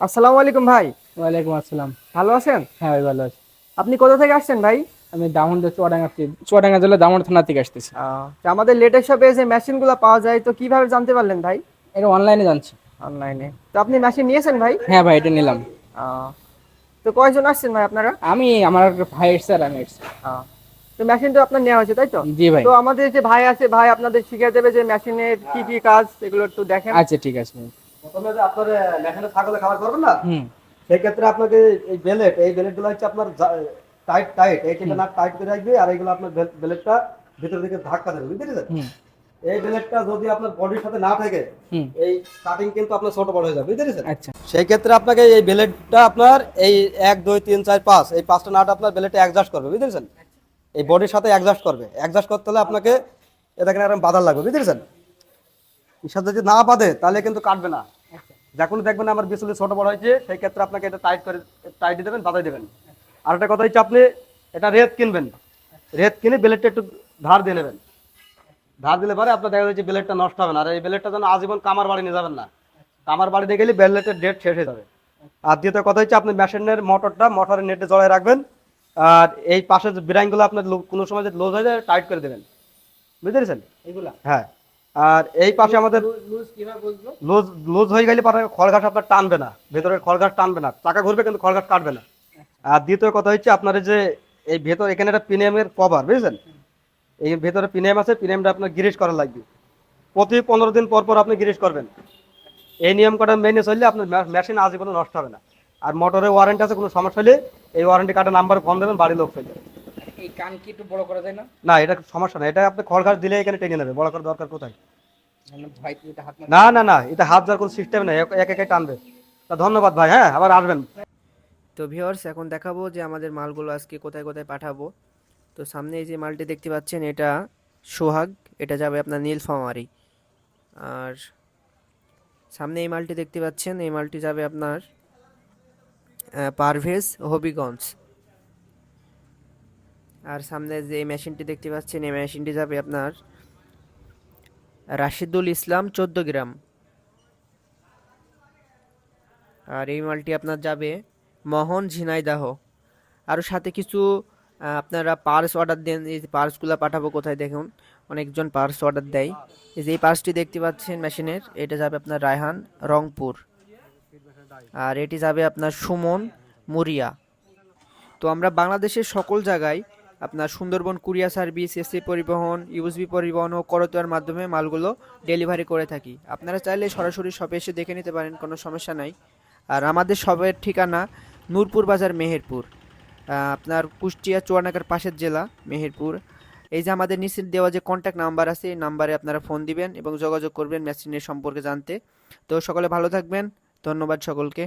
আসসালামু আলাইকুম ভাই। ওয়ালাইকুম আসসালাম। ভালো আছেন? হ্যাঁ ভাই ভালো আছি। আপনি কোথা থেকে আসছেন ভাই? আমি দামোদর চুয়াডাঙ্গা চুয়াডাঙ্গা জেলা দামোদর থানা থেকে আসতেছি। আমাদের লেটেস্ট শপে যে মেশিনগুলো পাওয়া যায় তো কীভাবে জানতে পারলেন ভাই? এটা অনলাইনে জানছি। অনলাইনে তো আপনি মেশিন নিয়েছেন ভাই? হ্যাঁ ভাই এটা নিলাম। তো কয়জন আসছেন ভাই আপনারা? আমি আমার ভাই আর আমি তো মেশিন তো আপনার নেওয়া হয়েছে তাই তো? জি ভাই। তো আমাদের যে ভাই আছে ভাই আপনাদের শিখিয়ে দেবে যে মেশিনের কি কি কাজ এগুলো একটু দেখেন। আচ্ছা ঠিক আছে। প্রথমে যে আপনার মেশিনে ছাগলে খাবার করবেন না? সেই ক্ষেত্রে আপনাকে এই বেলেট এই বেলেট হচ্ছে আপনার টাইট টাইট এই তিনটা নাট টাইট করে রাখবে আর এইগুলো আপনার বেলেটটা ভিতর দিকে ধাক্কা দেবে বুঝতে পেরেছেন? এই বেলেটটা যদি আপনার বডির সাথে না থাকে এই কাটিং কিন্তু আপনার ছোট বড় হয়ে যাবে বুঝতে পেরেছেন? আচ্ছা। সেই ক্ষেত্রে আপনাকে এই বেলেটটা আপনার এই এক দুই তিন চার পাঁচ এই পাঁচটা নাট আপনার বেলেটে অ্যাডজাস্ট করবে বুঝতে পেরেছেন? এই বডির সাথে অ্যাডজাস্ট করবে। অ্যাডজাস্ট করতে হলে আপনাকে এটা এখানে এরকম বাধার লাগবে বুঝতে পেরেছেন? এর সাথে যদি না বাঁধে তাহলে কিন্তু কাটবে না। যখন দেখবেন আমার বিচুলি ছোট বড় হয়েছে সেই ক্ষেত্রে আপনাকে এটা টাইট করে টাইট দেবেন বাধাই দেবেন। আর একটা কথা হচ্ছে আপনি এটা রেত কিনবেন। রেত কিনে বেলেটটা একটু ধার দিয়ে নেবেন। ধার দিলে পরে আপনার দেখা যাচ্ছে বেলেটটা নষ্ট হবে না। আর এই বেলেটটা যেন আজীবন কামার বাড়ি নিয়ে যাবেন না। কামার বাড়ি দিয়ে গেলে বেলেটের ডেট শেষ হয়ে যাবে। আর দ্বিতীয় কথা হচ্ছে আপনি মেশিনের মোটরটা মোটরের নেটে জড়ায় রাখবেন। আর এই পাশের যে বিরাইনগুলো আপনার কোনো সময় যদি লোজ হয়ে যায় টাইট করে দেবেন। বুঝতে পেরেছেন? এগুলা হ্যাঁ। আর এই পাশে আমাদের লুজ হয়ে গেলে পরে খড়ঘাস আপনার টানবে না ভেতরের খড়ঘাস টানবে না চাকা ঘুরবে কিন্তু খড়ঘাস কাটবে না। আর দ্বিতীয় কথা হচ্ছে আপনার যে এই ভেতর এখানে একটা প্রিমিয়ামের কভার বুঝেছেন? এই ভেতরে প্রিমিয়াম আছে প্রিমিয়ামটা আপনার গিরিশ করা লাগবে। প্রতি পনেরো দিন পর পর আপনি গিরিশ করবেন। এই নিয়ম কটা মেনে চললে আপনার মেশিন আজীবন নষ্ট হবে না। আর মোটরের ওয়ারেন্টি আছে কোনো সমস্যা হলে এই ওয়ারেন্টি কার্ডের নাম্বার ফোন দেবেন বাড়ির লোক চলে এই কান কি একটু বড় করা যায় না? না এটা সমস্যা না। এটা আপনি খড়ঘাস দিলে এখানে টেনে নেবে। বড় করার দরকার কোথায়? মানে ভাই তুই এটা হাত না না না এটা হাত যাওয়ার কোনো সিস্টেম নেই। এক এক একে টানবে। তা ধন্যবাদ ভাই হ্যাঁ আবার আসবেন। তো ভিউয়ার্স এখন দেখাবো যে আমাদের মালগুলো আজকে কোথায় কোথায় পাঠাবো। তো সামনে এই যে মালটি দেখতে পাচ্ছেন এটা সোহাগ এটা যাবে আপনার নীলফামারি। আর সামনে এই মালটি দেখতে পাচ্ছেন এই মালটি যাবে আপনার পারভেজ হবিগঞ্জ। আর সামনে যে মেশিনটি দেখতে পাচ্ছেন, এই মেশিনটি যাবে আপনার রাশিদুল ইসলাম চোদ্দ গ্রাম। আর এই মালটি আপনার যাবে মোহন ঝিনাইদাহ। আরও সাথে কিছু আপনারা পার্স অর্ডার দেন, এই যে পার্সগুলো পাঠাবো কোথায় দেখুন। অনেকজন পার্স অর্ডার দেয়। এই যে এই পার্সটি দেখতে পাচ্ছেন মেশিনের, এটা যাবে আপনার রায়হান, রংপুর। আর এটি যাবে আপনার সুমন মুরিয়া। তো আমরা বাংলাদেশের সকল জায়গায় আপনার সুন্দরবন, কুরিয়া সার্ভিস এসি পরিবহন ইউএসবি পরিবহন ও করতোয়ার মাধ্যমে মালগুলো ডেলিভারি করে থাকি। আপনারা চাইলে সরাসরি শপে এসে দেখে নিতে পারেন, কোনো সমস্যা নাই। আর আমাদের শপের ঠিকানা নূরপুর বাজার, মেহেরপুর। আপনার কুষ্টিয়া চুয়ানাকার পাশের জেলা, মেহেরপুর। এই যে আমাদের নিচে দেওয়া যে কন্ট্যাক্ট নাম্বার আছে, এই নাম্বারে আপনারা ফোন দিবেন এবং যোগাযোগ করবেন মেশিনের সম্পর্কে জানতে। তো সকলে ভালো থাকবেন। ধন্যবাদ সকলকে।